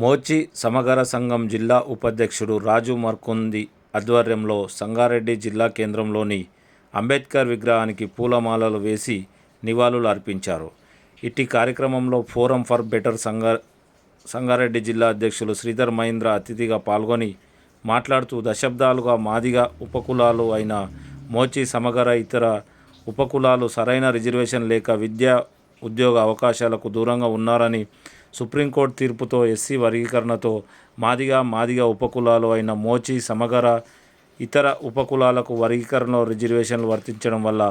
మోచి సమగర సంఘం జిల్లా ఉపాధ్యక్షుడు రాజు మర్కుంది ఆధ్వర్యంలో సంగారెడ్డి జిల్లా కేంద్రంలోని అంబేద్కర్ విగ్రహానికి పూలమాలలు వేసి నివాళులు అర్పించారు. ఇట్టి కార్యక్రమంలో ఫోరం ఫర్ బెటర్ సంగా సంగారెడ్డి జిల్లా అధ్యక్షులు శ్రీధర్ మహేంద్ర అతిథిగా పాల్గొని మాట్లాడుతూ దశాబ్దాలుగా మాదిగా ఉపకులాలు అయిన మోచి సమగర ఇతర ఉపకులాలు సరైన రిజర్వేషన్ లేక విద్యా ఉద్యోగ అవకాశాలకు దూరంగా ఉన్నారని సుప్రీంకోర్టు తీర్పుతో ఎస్సీ వర్గీకరణతో మాదిగా మాదిగా ఉపకులాలు అయిన మోచి సమగర ఇతర ఉపకులాలకు వర్గీకరణలో రిజర్వేషన్లు వర్తించడం వల్ల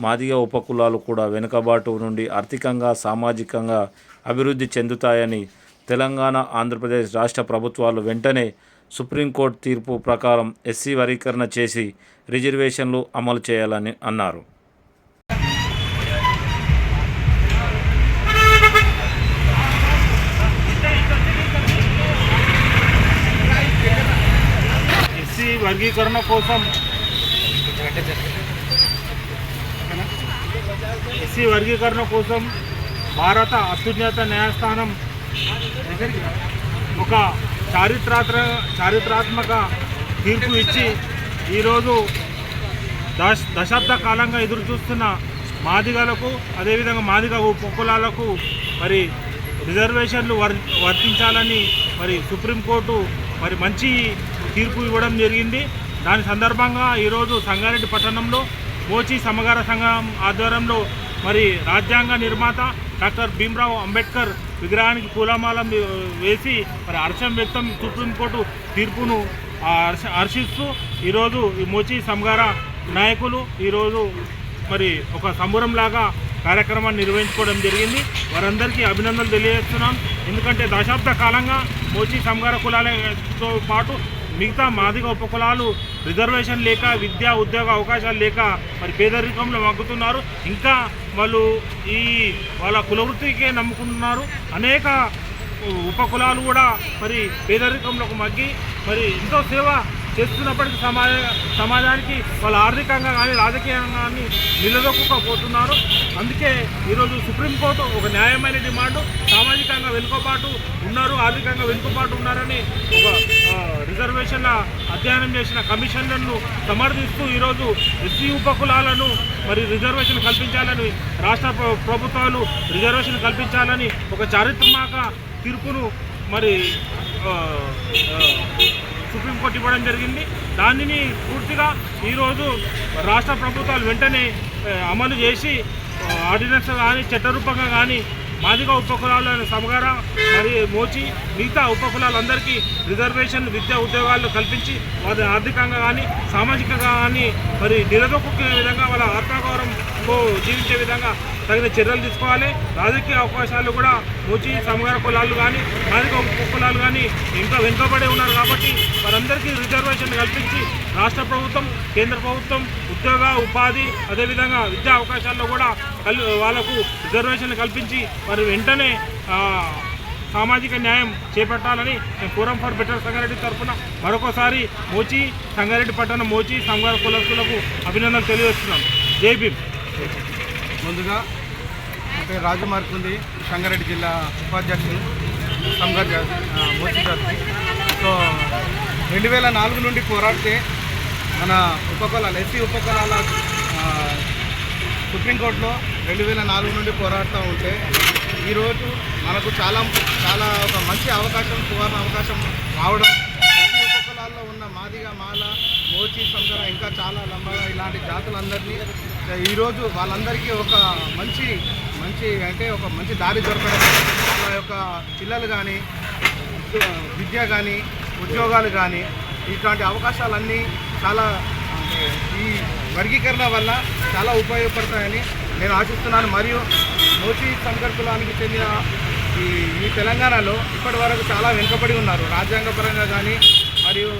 మాదిగ ఉపకులాలు కూడా వెనుకబాటు నుండి ఆర్థికంగా సామాజికంగా అభివృద్ధి చెందుతాయని తెలంగాణ ఆంధ్రప్రదేశ్ రాష్ట్ర ప్రభుత్వాలు వెంటనే సుప్రీంకోర్టు తీర్పు ప్రకారం ఎస్సీ వర్గీకరణ చేసి రిజర్వేషన్లు అమలు చేయాలని అన్నారు. వర్గీకరణ కోసం. ఎస్సీ వర్గీకరణ కోసం భారత అత్యున్నత న్యాయస్థానం ఒక చారిత్రాత్ర చారిత్రాత్మక తీర్పు ఇచ్చి ఈరోజు దశ దశాబ్ద కాలంగా ఎదురు చూస్తున్న మాదిగలకు అదేవిధంగా మాదిగ ఉపకులాలకు మరి రిజర్వేషన్లు వర్ వర్తించాలని మరి సుప్రీంకోర్టు మరి మంచి తీర్పు ఇవ్వడం జరిగింది. దాని సందర్భంగా ఈరోజు సంగారెడ్డి పట్టణంలో మోచి సమగార సంఘం ఆధ్వర్యంలో మరి రాజ్యాంగ నిర్మాత డాక్టర్ భీమ్రావ్ అంబేద్కర్ విగ్రహానికి పూలమాలం వేసి మరి హర్షం వ్యక్తం సుప్రీంకోర్టు తీర్పును హర్షిస్తూ ఈరోజు ఈ మోచి సమగార నాయకులు ఈరోజు మరి ఒక సంబురంలాగా కార్యక్రమాన్ని నిర్వహించుకోవడం జరిగింది. వారందరికీ అభినందనలు తెలియజేస్తున్నాం. ఎందుకంటే దశాబ్ద కాలంగా మోచి సంగార కులాలతో పాటు మిగతా మాదిగ ఉపకులాలు రిజర్వేషన్ లేక విద్యా ఉద్యోగ అవకాశాలు లేక మరి పేదరికంలో మగ్గుతున్నారు. ఇంకా వాళ్ళు ఈ వాళ్ళ కులవృత్తికే నమ్ముకుంటున్నారు. అనేక ఉపకులాలు కూడా మరి పేదరికంలోకి మగ్గి మరి ఎంతో సేవ చేస్తున్నప్పటికీ సమాజ సమాజానికి వాళ్ళు ఆర్థికంగా కానీ రాజకీయంగా కానీ నిలదొక్కుపోతున్నారు అందుకే ఈరోజు సుప్రీంకోర్టు ఒక న్యాయమైన డిమాండ్ సామాజికంగా వెనుకబాటు ఉన్నారు ఆర్థికంగా వెనుకబాటు ఉన్నారని ఒక రిజర్వేషన్ల అధ్యయనం చేసిన కమిషన్లను సమర్థిస్తూ ఈరోజు ఎస్సీ ఉపకులాలను మరి రిజర్వేషన్ కల్పించాలని రాష్ట్ర ప్ర- ప్రభుత్వాలు రిజర్వేషన్ కల్పించాలని ఒక చారిత్రాత్మక తీర్పును మరి ఆ, ఇవ్వడం జరిగింది. దానిని పూర్తిగా ఈరోజు రాష్ట్ర ప్రభుత్వాలు వెంటనే అమలు చేసి ఆర్డినెన్స్ కానీ చట్టరూపంగా కానీ మాదిగ ఉపకులాలను సమగార మరి మోచి మిగతా ఉపకులాలందరికీ రిజర్వేషన్ విద్యా ఉద్యోగాలు కల్పించి వారి ఆర్థికంగా కానీ సామాజికంగా కానీ మరి నిలదొక్కునే విధంగా వాళ్ళ ఆత్మగౌరవంతో జీవించే విధంగా తగిన చర్యలు తీసుకోవాలి. రాజకీయ అవకాశాలు కూడా మోచి సమగార కులాలు కానీ మాదిగ ఉపకులాలు ఇంకా వెనుకబడి ఉన్నారు కాబట్టి వారందరికీ రిజర్వేషన్ కల్పించి రాష్ట్ర ప్రభుత్వం కేంద్ర ప్రభుత్వం ఉద్యోగ ఉపాధి అదేవిధంగా విద్యా అవకాశాల్లో కూడా వాళ్ళకు రిజర్వేషన్ కల్పించి వారు వెంటనే సామాజిక న్యాయం చేపట్టాలని మేము ఫోరం ఫర్ బెటర్ సంగారెడ్డి తరఫున మరొకసారి మోచి సంగారెడ్డి పట్టణం మోచి సంగార కులస్తులకు అభినందనలు తెలియజేస్తున్నాం జై భీమ్. ముందుగా నా సంగారెడ్డి జిల్లా ఉపాధ్యక్షులు. సంఘర్ జాతి జాతి సో రెండు వేల నాలుగు నుండి పోరాడితే మన ఉపకులాలు ఎస్సీ ఉపకులాల సుప్రీంకోర్టులో రెండు వేల నాలుగు నుండి పోరాడుతూ ఉంటే ఈరోజు మనకు చాలా చాలా ఒక మంచి అవకాశం సువర్ణ అవకాశం రావడం. ఎస్సీ ఉపకులాల్లో ఉన్న మాదిగా మాల మోచి సంకర ఇంకా చాలా లంబగా ఇలాంటి జాతులందరినీ ఈరోజు వాళ్ళందరికీ ఒక మంచి మంచి అంటే ఒక మంచి దారి దొరకడం. యొక్క పిల్లలు కానీ విద్య కానీ ఉద్యోగాలు కానీ ఇట్లాంటి అవకాశాలన్నీ చాలా ఈ వర్గీకరణ వల్ల చాలా ఉపయోగపడతాయని నేను ఆశిస్తున్నాను. మరియు మోచి సంకర్ కులానికి చెందిన ఈ ఈ తెలంగాణలో ఇప్పటి వరకు చాలా వెనుకబడి ఉన్నారు. రాజ్యాంగపరంగా కానీ మరియు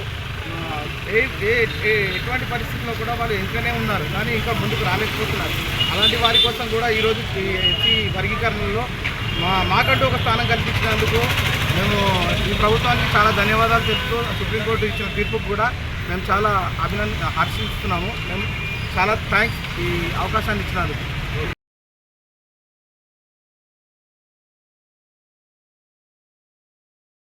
ఏ ఏ ఏ ఎటువంటి పరిస్థితుల్లో కూడా వాళ్ళు వెనుకనే ఉన్నారు. కానీ ఇంకా ముందుకు రాలేకపోతున్నారు. అలాంటి వారి కోసం కూడా ఈరోజు ఈ ఈ వర్గీకరణలో మా మాకంటూ ఒక స్థానం కల్పించినందుకు మేము ఈ ప్రభుత్వానికి చాలా ధన్యవాదాలు చెప్తూ సుప్రీంకోర్టు ఇచ్చిన తీర్పుకు కూడా మేము చాలా అభినంద హర్షిస్తున్నాము మేము చాలా థ్యాంక్స్ ఈ అవకాశాన్ని ఇచ్చినందుకు.